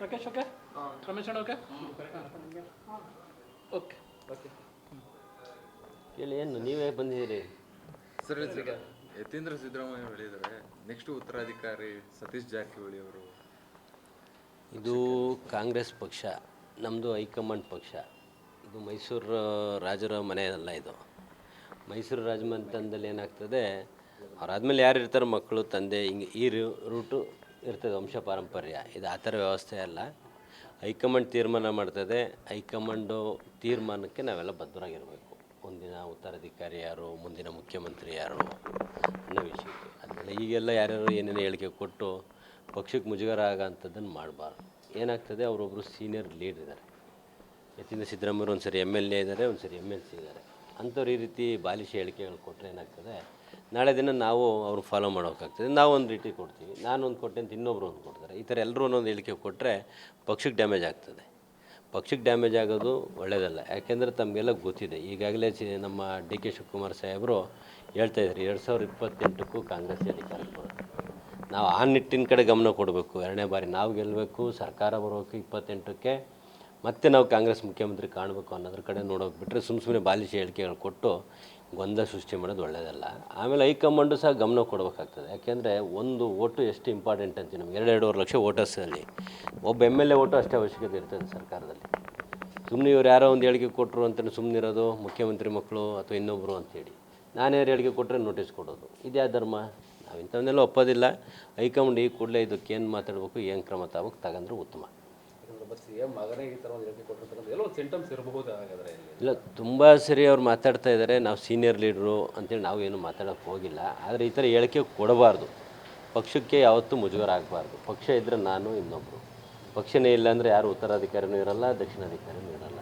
Rakesh okay Ramesh ಅಣ್ಣ okay okay okay ಇಲ್ಲಿ ಏನು ನೀವೇ ಬಂದಿದ್ದೀರಿ? ಸರ್ ಈಗ ಯತೀಂದ್ರ ಸಿದ್ದರಾಮಯ್ಯ ಹೇಳಿದರೆ ನೆಕ್ಸ್ಟ್ ಉತ್ತರಾಧಿಕಾರಿ ಸತೀಶ್ ಜಾರಕಿಹೊಳಿ ಅವರು. ಇದು ಕಾಂಗ್ರೆಸ್ ಪಕ್ಷ ನಮ್ಮದು ಹೈಕಮಾಂಡ್ ಪಕ್ಷ. ಇದು ಮೈಸೂರು ರಾಜರ ಮನೆ ಅಲ್ಲ ಇದು. ಮೈಸೂರು ರಾಜಮನೆತನದಲ್ಲಿ ಏನಾಗ್ತದೆ ಅವ್ರಾದ್ಮೇಲೆ ಯಾರು ಇರ್ತಾರೆ ಮಕ್ಕಳು ತಂದೆ ಹಿಂಗೆ ಈ ರೂಟು ಇರ್ತದೆ ವಂಶ ಪಾರಂಪರ್ಯ. ಇದು ಆ ಥರ ವ್ಯವಸ್ಥೆ ಅಲ್ಲ. ಹೈಕಮಾಂಡ್ ತೀರ್ಮಾನ ಮಾಡ್ತದೆ. ಹೈಕಮಾಂಡು ತೀರ್ಮಾನಕ್ಕೆ ನಾವೆಲ್ಲ ಬದ್ಧರಾಗಿರಬೇಕು. ಮುಂದಿನ ಉತ್ತರಾಧಿಕಾರಿ ಯಾರು, ಮುಂದಿನ ಮುಖ್ಯಮಂತ್ರಿ ಯಾರು ಅನ್ನೋ ವಿಷಯಕ್ಕೆ. ಅದನ್ನೆಲ್ಲ ಈಗೆಲ್ಲ ಯಾರ್ಯಾರು ಏನೇನು ಹೇಳಿಕೆ ಕೊಟ್ಟು ಪಕ್ಷಕ್ಕೆ ಮುಜುಗರ ಆಗೋಂಥದ್ದನ್ನು ಮಾಡಬಾರ್ದು. ಏನಾಗ್ತದೆ ಅವರೊಬ್ಬರು ಸೀನಿಯರ್ ಲೀಡರ್ ಇದ್ದಾರೆ. ಯತೀಂದ್ರ ಸಿದ್ದರಾಮಯ್ಯರು ಒಂದು ಸರಿ ಎಂ ಎಲ್ ಎ ಇದ್ದಾರೆ ಒಂದು ಸರಿ ಎಂ ಎಲ್ ಸಿ ಇದ್ದಾರೆ. ಅಂಥವ್ರು ಈ ರೀತಿ ಬಾಲಿಶ ಹೇಳಿಕೆಗಳು ಕೊಟ್ಟರೆ ಏನಾಗ್ತದೆ ನಾಳೆ ದಿನ ನಾವು ಅವ್ರು ಫಾಲೋ ಮಾಡೋಕ್ಕಾಗ್ತದೆ. ನಾವು ಒಂದು ರೀತಿ ಕೊಡ್ತೀವಿ. ನಾನು ಒಂದು ಕೊಟ್ಟೆ ಅಂತ ಇನ್ನೊಬ್ರು ಒಂದು ಕೊಡ್ತಾರೆ. ಈ ಥರ ಎಲ್ಲರೂ ಒಂದೊಂದು ಹೇಳಿಕೆ ಕೊಟ್ಟರೆ ಪಕ್ಷಕ್ಕೆ ಡ್ಯಾಮೇಜ್ ಆಗ್ತದೆ. ಪಕ್ಷಕ್ಕೆ ಡ್ಯಾಮೇಜ್ ಆಗೋದು ಒಳ್ಳೆಯದಲ್ಲ ಯಾಕೆಂದರೆ ತಮಗೆಲ್ಲ ಗೊತ್ತಿದೆ. ಈಗಾಗಲೇ ಚಿ ನಮ್ಮ ಡಿ ಕೆ ಶಿವಕುಮಾರ್ ಸಾಹೇಬರು ಹೇಳ್ತಾ ಇದ್ದಾರೆ ಎರಡು ಸಾವಿರದ ಇಪ್ಪತ್ತೆಂಟಕ್ಕೂ ಕಾಂಗ್ರೆಸ್ ಬರುತ್ತೆ. ನಾವು ಆ ನಿಟ್ಟಿನ ಕಡೆ ಗಮನ ಕೊಡಬೇಕು. ಎರಡನೇ ಬಾರಿ ನಾವು ಗೆಲ್ಲಬೇಕು, ಸರ್ಕಾರ ಬರಬೇಕು ಇಪ್ಪತ್ತೆಂಟಕ್ಕೆ ಮತ್ತೆ ನಾವು ಕಾಂಗ್ರೆಸ್ ಮುಖ್ಯಮಂತ್ರಿ ಕಾಣಬೇಕು ಅನ್ನೋದ್ರ ಕಡೆ ನೋಡೋಕೆ ಬಿಟ್ಟರೆ ಸುಮ್ಮ ಸುಮ್ಮನೆ ಬಾಲಿಶ ಹೇಳಿಕೆಗಳು ಕೊಟ್ಟು ಗೊಂದಲ ಸೃಷ್ಟಿ ಮಾಡೋದು ಒಳ್ಳೆಯದಲ್ಲ ಆಮೇಲೆ ಹೈಕಮಾಂಡು ಸಹ ಗಮನ ಕೊಡಬೇಕಾಗ್ತದೆ. ಯಾಕೆಂದರೆ ಒಂದು ಓಟು ಎಷ್ಟು ಇಂಪಾರ್ಟೆಂಟ್ ಅಂತೀವಿ ನಮ್ಗೆ? ಎರಡು ಎರಡೂವರೆ ಲಕ್ಷ ವೋಟರ್ಸಲ್ಲಿ. ಒಬ್ಬ ಎಂ ಎಲ್ ಎ ಓಟು ಅಷ್ಟೇ ಅವಶ್ಯಕತೆ ಇರ್ತದೆ ಸರ್ಕಾರದಲ್ಲಿ. ಸುಮ್ಮನೆ ಇವ್ರು ಯಾರೋ ಒಂದು ಹೇಳಿಕೆ ಕೊಟ್ಟರು ಸುಮ್ಮನೆ ಇರೋದು ಮುಖ್ಯಮಂತ್ರಿ ಮಕ್ಕಳು ಅಥವಾ ಇನ್ನೊಬ್ಬರು ಅಂತೇಳಿ. ನಾನೇ ಹೇಳಿಕೆ ಕೊಟ್ಟರೆ ನೋಟಿಸ್ ಕೊಡೋದು. ಇದ್ಯಾ ಧರ್ಮ? ನಾವು ಇಂಥವನ್ನೆಲ್ಲ ಒಪ್ಪೋದಿಲ್ಲ. ಹೈಕಮಾಂಡ್ ಈ ಕೂಡಲೇ ಇದಕ್ಕೆ ಏನು ಮಾತಾಡಬೇಕು, ಏನು ಕ್ರಮ ತಗೋಬೇಕು ತಗೊಂಡ್ರೆ ಉತ್ತಮ. ಬಸ್ ಸಿ ಎಂ ಮಗನೇ ಈ ಥರ ಒಂದು ಹೇಳಿಕೆ ಕೊಟ್ಟಿರ್ತಕ್ಕಂಥ ಎಲ್ಲೋ ಸಿಂಟಮ್ಸ್ ಇರಬಹುದು ಹಾಗಾದ್ರೆ ಇಲ್ಲ. ತುಂಬ ಸರಿ ಅವ್ರು ಮಾತಾಡ್ತಾ ಇದ್ದಾರೆ ನಾವು ಸೀನಿಯರ್ ಲೀಡ್ರು ಅಂತೇಳಿ ನಾವು ಏನು ಮಾತಾಡೋಕ್ಕೆ ಹೋಗಿಲ್ಲ. ಆದರೆ ಈ ಥರ ಹೇಳಿಕೆ ಕೊಡಬಾರ್ದು. ಪಕ್ಷಕ್ಕೆ ಯಾವತ್ತೂ ಮುಜುಗರ ಆಗಬಾರ್ದು ಪಕ್ಷ ಇದ್ದರೆ ನಾನು ಇನ್ನೊಬ್ಬರು ಪಕ್ಷನೇ ಇಲ್ಲ ಅಂದರೆ ಯಾರು ಉತ್ತರಾಧಿಕಾರಿನೂ ಇರಲ್ಲ ದಕ್ಷಿಣಾಧಿಕಾರಿನೂ ಇರಲ್ಲ.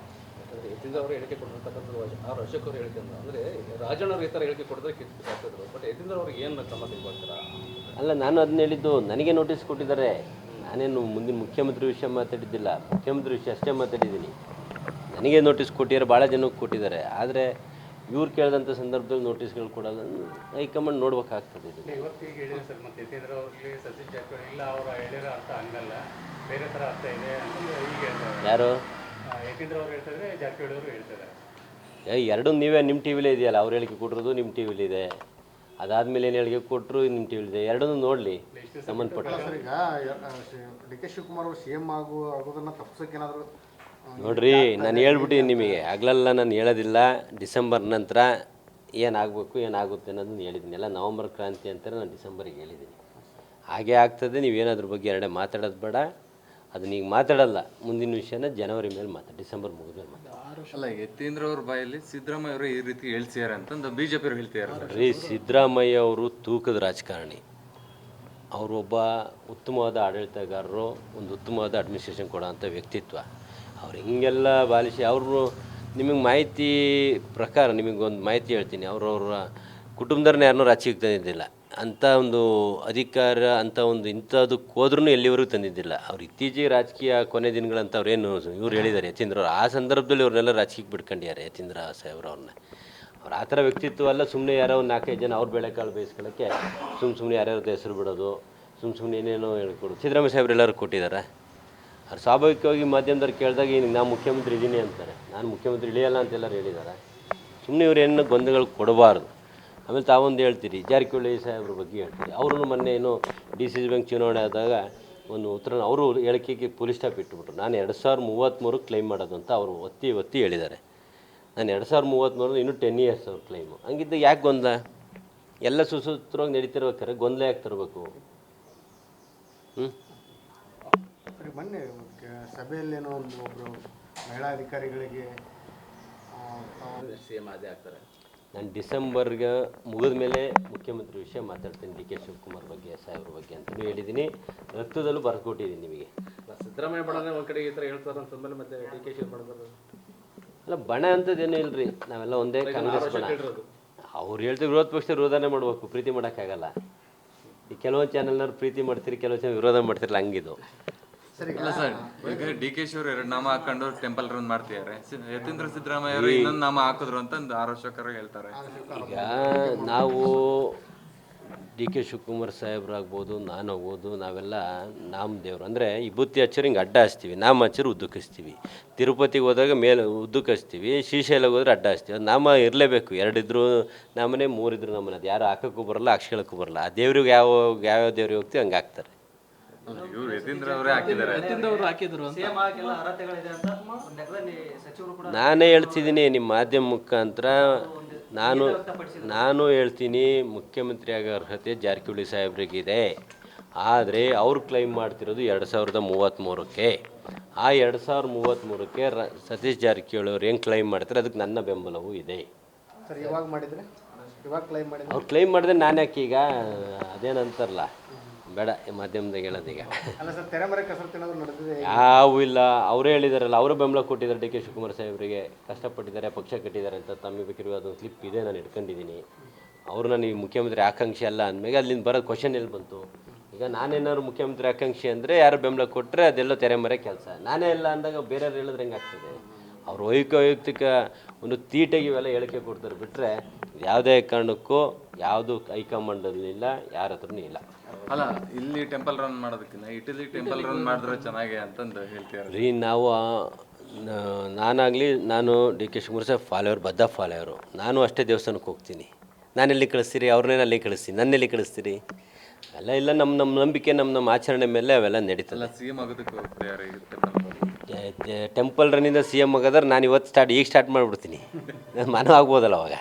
ಯತೀಂದ್ರ ಅವರು ಹೇಳಿಕೆ ಕೊಟ್ಟಿರ್ತಕ್ಕಂಥದ್ದು ಆರ್ ಅಶೋಕ್ ಅವರು ಹೇಳಿಕೆ ಅಂದ್ರೆ ಅಂದರೆ ರಾಜಣ್ಣವ್ರು ಈ ಥರ ಹೇಳಿಕೆ ಕೊಡಿದ್ರೆ ಕಿತ್ತು ಬಟ್ ಯತೀಂದ್ರ ಅವ್ರಿಗೆ ಏನು ಕ್ರಮ ತೆಗೆದುಕೊಳ್ತೀರಾ ಅಲ್ಲ ನಾನು ಅದನ್ನ ಹೇಳಿದ್ದು ನನಗೆ ನೋಟಿಸ್ ಕೊಟ್ಟಿದ್ದಾರೆ. ನಾನೇನು ಮುಂದಿನ ಮುಖ್ಯಮಂತ್ರಿ ವಿಷಯ ಮಾತಾಡಿದ್ದಿಲ್ಲ ಮುಖ್ಯಮಂತ್ರಿ ವಿಷಯ ಅಷ್ಟೇ ಮಾತಾಡಿದ್ದೀನಿ. ನನಗೆ ನೋಟಿಸ್ ಕೊಟ್ಟಿದ್ದಾರೆ ಭಾಳ ಜನಕ್ಕೆ ಕೊಟ್ಟಿದ್ದಾರೆ. ಆದರೆ ಇವ್ರು ಕೇಳಿದಂಥ ಸಂದರ್ಭದಲ್ಲಿ ನೋಟಿಸ್ಗಳು ಕೊಡೋದನ್ನು ಹೈಕಮಾಂಡ್ ನೋಡ್ಬೇಕಾಗ್ತದೆ ಇದು ಯಾರು? ಎರಡೂ ನೀವೇ ನಿಮ್ಮ ಟಿ ವಿಲೇ ಇದೆಯಲ್ಲ ಅವ್ರು ಹೇಳಿಕೆ ಕೊಟ್ಟಿರೋದು ನಿಮ್ಮ ಟಿ ವಿಲಿದೆ ಅದಾದಮೇಲೆ ಏನು ಹೇಳಿಕೆ ಕೊಟ್ಟರು ನಿಮ್ಮ ತಿಳಿದೆ ವಿಲಿದೆ ಎರಡನ್ನೂ ನೋಡಲಿ ಸಂಬಂಧಪಟ್ಟ. ಸರ್ ಈಗ ಡಿ ಕೆ ಶಿವಕುಮಾರ್ ಅವರು ಸಿ ಎಂ ಆಗು ಆಗೋದನ್ನ ತಪ್ಪಿಸೋಕೆ ಏನಾದರೂ ನೋಡ್ರಿ ನಾನು ಹೇಳ್ಬಿಟ್ಟಿನಿ ನಿಮಗೆ. ಆಗ್ಲೆಲ್ಲ ನಾನು ಹೇಳೋದಿಲ್ಲ. ಡಿಸೆಂಬರ್ ನಂತರ ಏನಾಗಬೇಕು ಏನಾಗುತ್ತೆ ಅನ್ನೋದನ್ನ ಹೇಳಿದ್ದೀನಿ ಎಲ್ಲ ನವಂಬರ್ ಕ್ರಾಂತಿ ಅಂತಾರೆ ನಾನು ಡಿಸೆಂಬರಿಗೆ ಹೇಳಿದ್ದೀನಿ ಹಾಗೆ ಆಗ್ತದೆ ನೀವೇನದ್ರ ಬಗ್ಗೆ ಎರಡೇ ಮಾತಾಡೋದು ಬೇಡ. ಅದನ್ನ ಈಗ ಮಾತಾಡಲ್ಲ. ಮುಂದಿನ ವಿಷಯನ ಜನವರಿ ಮೇಲೆ ಮಾತಾಡಿ ಡಿಸೆಂಬರ್ ಮುಗಿದ್ಮೇಲೆ ಮಾತಾಡಿ. ಅಲ್ಲ ಯತೀಂದ್ರ ಅವ್ರ ಬಾಯಲ್ಲಿ ಸಿದ್ದರಾಮಯ್ಯ ಅವರು ಈ ರೀತಿ ಹೇಳ್ತಿದ್ದಾರೆ ಅಂತಂದು ಬಿಜೆಪಿ ಅವರು ಹೇಳ್ತಿದ್ದಾರೆ ರೀ ಸಿದ್ದರಾಮಯ್ಯ ಅವರು ತೂಕದ ರಾಜಕಾರಣಿ. ಅವರೊಬ್ಬ ಒಬ್ಬ ಉತ್ತಮವಾದ ಆಡಳಿತಗಾರರು ಒಂದು ಉತ್ತಮವಾದ ಅಡ್ಮಿನಿಸ್ಟ್ರೇಷನ್ ಕೊಡೋಂಥ ವ್ಯಕ್ತಿತ್ವ. ಅವ್ರು ಹಿಂಗೆಲ್ಲ ಬಾಲಿಸಿ ಅವರು ನಿಮಗೆ ಮಾಹಿತಿ ಪ್ರಕಾರ ನಿಮಗೊಂದು ಮಾಹಿತಿ ಹೇಳ್ತೀನಿ. ಅವರವ್ರ ಕುಟುಂಬದವ್ರನ್ನ ಯಾರನ್ನೂ ರಾಜಕೀಯಕ್ಕೆ ತಂದಿದ್ದಿಲ್ಲ. ಅಂಥ ಒಂದು ಅಧಿಕಾರ ಅಂಥ ಒಂದು ಇಂಥದಕ್ಕೆ ಹೋದ್ರೂ ಎಲ್ಲಿವರೆಗೂ ತಂದಿದ್ದಿಲ್ಲ. ಅವ್ರು ಇತ್ತೀಚೆಗೆ ರಾಜಕೀಯ ಕೊನೆ ದಿನಗಳಂತ ಅವ್ರೇನು ಇವ್ರು ಹೇಳಿದ್ದಾರೆ, ಯತೀಂದ್ರ ಅವ್ರು ಆ ಸಂದರ್ಭದಲ್ಲಿ ಅವ್ರನ್ನೆಲ್ಲ ರಾಜಕೀಯಕ್ಕೆ ಬಿಟ್ಕೊಂಡಿದ್ದಾರೆ, ಯತೀಂದ್ರ ಸಾಹೇಬ್ರವ್ರನ್ನ ಅವ್ರು ಆ ಥರ ವ್ಯಕ್ತಿತ್ವ ಅಲ್ಲ ಸುಮ್ಮನೆ ಯಾರೋ ಒಂದು ನಾಲ್ಕೈದು ಜನ ಅವ್ರ ಬೆಳೆಕಾಳು ಬೇಯಿಸ್ಕೊಳ್ಳೋಕ್ಕೆ ಸುಮ್ಮ ಸುಮ್ಮನೆ ಯಾರ್ಯಾರ್ದು ಹೆಸರು ಬಿಡೋದು ಸುಮ್ಮ ಸುಮ್ಮನೆ ಏನೇನೋ ಹೇಳ್ಕೊಡೋದು. ಸಿದ್ದರಾಮಯ್ಯ ಸಾಹೇಬ್ರು ಎಲ್ಲರೂ ಕೊಟ್ಟಿದ್ದಾರೆ. ಅವ್ರು ಸ್ವಾಭಾವಿಕವಾಗಿ ಮಾಧ್ಯಮದವ್ರು ಕೇಳಿದಾಗ, ಈಗ ನಾನು ಮುಖ್ಯಮಂತ್ರಿ ಇದ್ದೀನಿ ಅಂತಾರೆ. ನಾನು ಮುಖ್ಯಮಂತ್ರಿ ಇಳಿಯಲ್ಲ ಅಂತೆಲ್ಲರೂ ಹೇಳಿದ್ದಾರೆ. ಸುಮ್ಮನೆ ಇವ್ರು ಏನು ಗೊಂದಲಗಳು ಕೊಡಬಾರ್ದು. ಆಮೇಲೆ ತಾವೊಂದು ಹೇಳ್ತೀರಿ ಜಾರಕಿಹೊಳಿ ಸಾಹೇಬ್ರ ಬಗ್ಗೆ ಹೇಳ್ತೀರಿ. ಅವರು ಮೊನ್ನೆ ಏನು ಡಿ ಸಿ ಸಿ ಬ್ಯಾಂಕ್ ಚುನಾವಣೆ ಆದಾಗ ಒಂದು ಉತ್ತರ ಅವರು ಹೇಳಿಕೆಗೆ ಪೊಲೀಸ್ ಸ್ಟಾಪ್ ಇಟ್ಬಿಟ್ರು. ನಾನು ಎರಡು ಸಾವಿರ ಮೂವತ್ತ್ಮೂರು ಕ್ಲೈಮ್ ಮಾಡೋದು ಅಂತ ಅವರು ಒತ್ತಿ ಒತ್ತಿ ಹೇಳಿದ್ದಾರೆ. ನಾನು ಎರಡು ಸಾವಿರ ಮೂವತ್ತ್ಮೂರು ಇನ್ನೂ ಟೆನ್ ಇಯರ್ಸ್ ಅವ್ರ ಕ್ಲೈಮು ಹಂಗಿದ್ದು ಯಾಕೆ ಗೊಂದಲ? ಎಲ್ಲ ಸುಸೂತ್ರವಾಗಿ ನಡೀತಿರ್ಬೇಕಾರೆ ಗೊಂದಲ ಯಾಕೆ ತರಬೇಕು? ಹ್ಞೂ ಮೊನ್ನೆ ಸಭೆಯಲ್ಲೇನೋ ಒಂದು ಒಬ್ಬರು ಮಹಿಳಾ ಅಧಿಕಾರಿಗಳಿಗೆ ಆ, ಸಿ ಎಂ ಅದೇ ಆಗ್ತಾರೆ. ನಾನು ಡಿಸೆಂಬರ್ಗೆ ಮುಗಿದ ಮೇಲೆ ಮುಖ್ಯಮಂತ್ರಿ ವಿಷಯ ಮಾತಾಡ್ತೀನಿ ಡಿ ಕೆ ಶಿವಕುಮಾರ್ ಬಗ್ಗೆ ಸಾಹೇಬ್ರ ಬಗ್ಗೆ ಅಂತಲೂ ಹೇಳಿದ್ದೀನಿ. ರಕ್ತದಲ್ಲೂ ಬರೆದುಕೊಟ್ಟಿದ್ದೀನಿ ನಿಮಗೆ. ಸಿದ್ದರಾಮಯ್ಯ ಬಣನೇ ಒಂದು ಕಡೆ ಈ ಥರ ಹೇಳ್ತಾರೆ ಅಂತಂದ್ಮೇಲೆ ಮತ್ತೆ ಡಿ ಕೆ ಶಿವಕುಮಾರ್ ಅಲ್ಲ ಬಣ ಅಂಥದ್ದೇನೂ ರೀ ನಾವೆಲ್ಲ ಒಂದೇ ಕಾಂಗ್ರೆಸ್ ಬಣ. ಅವ್ರು ಹೇಳ್ತೀವಿ ವಿರೋಧ ಪಕ್ಷ ವಿರೋಧನೇ ಮಾಡಬೇಕು. ಪ್ರೀತಿ ಮಾಡೋಕ್ಕಾಗಲ್ಲ. ಈ ಕೆಲವೊಂದು ಚಾನಲ್ನವ್ರು ಪ್ರೀತಿ ಮಾಡ್ತೀರಿ ಕೆಲವೊಂದು ಚಾನಲ್ ವಿರೋಧ ಮಾಡ್ತಿರಲ್ಲ ಹಂಗಿದು. ಸರಿ. ಅಲ್ಲ ಸರ್ ಈಗ ಡಿ ಕೆ ಎರಡು ನಾಮ ಹಾಕೊಂಡು ಟೆಂಪಲ್ ರನ್ ಮಾಡ್ತಿದ್ದಾರೆ. ಯತೀಂದ್ರ ಸಿದ್ದರಾಮಯ್ಯ ಅವರು ಇನ್ನೊಂದು ನಾಮ ಹಾಕಿದ್ರು ಅಂತ ಒಂದು ಆರ್ ಹೇಳ್ತಾರೆ. ಈಗ ನಾವು ಡಿ ಕೆ ಶಿವಕುಮಾರ್ ಸಾಹೇಬ್ರಾಗ್ಬೋದು ನಾನು ಹೋಗ್ಬೋದು ನಾವೆಲ್ಲ ನಾಮ ದೇವರು ಅಂದರೆ ವಿಭೂತಿ ಹಚ್ಚರು ಹಿಂಗೆ ಅಡ್ಡ ಹಚ್ತೀವಿ. ನಾಮ ಹಚ್ಚರು ಉದ್ದಕ್ಕಿಸ್ತೀವಿ ತಿರುಪತಿಗೆ ಹೋದಾಗ ಮೇಲೆ ಉದ್ದಕ್ಕಿಸ್ತೀವಿ ಶ್ರೀಶೈಲಕ್ಕೆ ಹೋದ್ರೆ ಅಡ್ಡ ಹಚ್ತೀವಿ. ಅದು ನಾಮ ಇರಲೇಬೇಕು. ಎರಡಿದ್ರು ನಮ್ಮನೆ ಮೂರಿದ್ರು ನಮ್ಮನೆ ಅದು ಯಾರು ಹಾಕೋಕ್ಕೂ ಬರಲ್ಲ ಹಾಕ್ಸ್ಕೊಳಕ್ಕೂ ಬರಲ್ಲ. ಆ ದೇವ್ರಿಗೆ ಯಾವ ಯಾವ್ಯಾವ ದೇವ್ರಿಗೆ ಹೋಗ್ತೀವಿ ಹಂಗೆ ಹಾಕ್ತಾರೆ. ಇವ್ರು ಯತೀಂದ್ರ ಅವರೇ ಹಾಕಿದ್ದಾರೆ. ಎತ್ತಿಂದ ಅವ್ರು ಹಾಕಿದ್ರು ಅಂತ. ಸಿಎಂ ಆಗಕ್ಕೆಲ್ಲ ಅರ್ಹತೆಗಳಿದೆ ಅಂತ ನೆಲದಲ್ಲಿ ಸಚಿವರು ಕೂಡ ನಾನೇ ಹೇಳ್ತಿದ್ದೀನಿ ನಿಮ್ಮ ಮಾಧ್ಯಮ ಮುಖಾಂತರ. ನಾನು ನಾನು ಹೇಳ್ತೀನಿ ಮುಖ್ಯಮಂತ್ರಿ ಆಗೋ ಅರ್ಹತೆ ಜಾರಕಿಹೊಳಿ ಸಾಹೇಬ್ರಿಗಿದೆ. ಆದರೆ ಅವ್ರು ಕ್ಲೈಮ್ ಮಾಡ್ತಿರೋದು ಎರಡು ಸಾವಿರದ ಮೂವತ್ತ್ಮೂರಕ್ಕೆ ಆ ಎರಡು ಸಾವಿರದ ಮೂವತ್ತ್ಮೂರಕ್ಕೆ ರ ಸತೀಶ್ ಜಾರಕಿಹೊಳಿ ಅವ್ರು ಹೆಂಗೆ ಕ್ಲೈಮ್ ಮಾಡ್ತಾರೆ ಅದಕ್ಕೆ ನನ್ನ ಬೆಂಬಲವೂ ಇದೆ. ಸರ್ ಯಾವಾಗ ಮಾಡಿದ್ರೆ? ಇವಾಗ ಕ್ಲೈಮ್ ಮಾಡಿದ್ರೆ? ಅವ್ರು ಕ್ಲೈಮ್ ಮಾಡಿದ್ರೆ ನಾನು ಯಾಕೆ ಈಗ ಅದೇನಂತಾರಲ್ಲ? ಬೇಡ ಈ ಮಾಧ್ಯಮದಾಗ ಹೇಳೋದೀಗ ಅಲ್ಲ ಸರ್ ತೆರೆಮರೆ ಕಸರತ್ತು ಏನಾದ್ರು ನಡೆದಿದೆ ಯಾವೂ ಇಲ್ಲ. ಅವರೇ ಹೇಳಿದಾರಲ್ಲ ಅವರೇ ಬೆಂಬಲ ಕೊಟ್ಟಿದ್ದಾರೆ ಡಿ ಕೆ ಶಿವಕುಮಾರ್ ಸಾಹೇಬರಿಗೆ ಕಷ್ಟಪಟ್ಟಿದ್ದಾರೆ ಪಕ್ಷ ಕಟ್ಟಿದ್ದಾರೆ ಅಂತ ತಮಗೆ ಬೇಕಿರುವ ಅದೊಂದು ಕ್ಲಿಪ್ ಇದೆ ನಾನು ಇಟ್ಕೊಂಡಿದ್ದೀನಿ ಅವರು ನನಗೆ ಮುಖ್ಯಮಂತ್ರಿ ಆಕಾಂಕ್ಷಿ ಅಲ್ಲ ಅಂದಮೇಲೆ ಅಲ್ಲಿಂದ ಬರೋದು ಕ್ವಶನ್ ಎಲ್ಲಿ ಬಂತು? ಈಗ ನಾನೇನಾದ್ರು ಮುಖ್ಯಮಂತ್ರಿ ಆಕಾಂಕ್ಷಿ ಅಂದರೆ ಯಾರು ಬೆಂಬಲ ಕೊಟ್ಟರೆ ಅದೆಲ್ಲ ತೆರೆಮರೆ ಕೆಲಸ. ನಾನೇ ಇಲ್ಲ ಅಂದಾಗ ಬೇರೆಯವ್ರು ಹೇಳಿದ್ರೆ ಹೆಂಗಾಗ್ತದೆ ಅವ್ರ ವೈಯಕ್ತಿಕ ಒಂದು ತೀಟೆಗೆ ಇವೆಲ್ಲ ಹೇಳಿಕೆ ಕೊಡ್ತಾರೆ ಬಿಟ್ಟರೆ ಯಾವುದೇ ಕಾರಣಕ್ಕೂ ಯಾವುದು ಹೈಕಮಾಂಡಲ್ಲಿಲ್ಲ ಯಾರ ಹತ್ರನೂ ಇಲ್ಲ. ಅಲ್ಲ ಇಲ್ಲಿ ಟೆಂಪಲ್ ರನ್ ಮಾಡೋದಕ್ಕಿಂತ ಇಟಲಿ ಟೆಂಪಲ್ ರನ್ ಮಾಡಿದ್ರೆ ಚೆನ್ನಾಗಿ ಅಂತಂದು ಹೇಳ್ತೀರ ರೀ ನಾವು ನಾನಾಗಲಿ ನಾನು D K Shivakumar Saheb follower ಬದ್ಧ ಫಾಲೋವರು ನಾನು ಅಷ್ಟೇ ದೇವಸ್ಥಾನಕ್ಕೆ ಹೋಗ್ತೀನಿ. ನಾನೆಲ್ಲಿ ಕಳಿಸ್ತೀರಿ? ಅವ್ರನ್ನೇ ಅಲ್ಲಿ ಕಳಿಸ್ತೀನಿ. ನನ್ನೆಲ್ಲಿ ಕಳಿಸ್ತೀರಿ? ಅಲ್ಲ ಇಲ್ಲ ನಮ್ಮ ನಮ್ಮ ನಂಬಿಕೆ ನಮ್ಮ ನಮ್ಮ ಆಚರಣೆ ಮೇಲೆ ಅವೆಲ್ಲ ನಡೀತಲ್ಲ ಸಿ ಎಂ ಆಗೋದಕ್ಕೆ ತಯಾರಿ ಟೆಂಪಲ್ ಟೆಂಪಲ್ ರನ್ನಿಂದ ಸಿ ಎಂ ಆಗೋದ್ರೆ ನಾನು ಇವತ್ತು ಸ್ಟಾರ್ಟ್ ಈಗ ಸ್ಟಾರ್ಟ್ ಮಾಡಿಬಿಡ್ತೀನಿ. ನಾನು ಆಗ್ಬೋದಲ್ಲ ಅವಾಗ.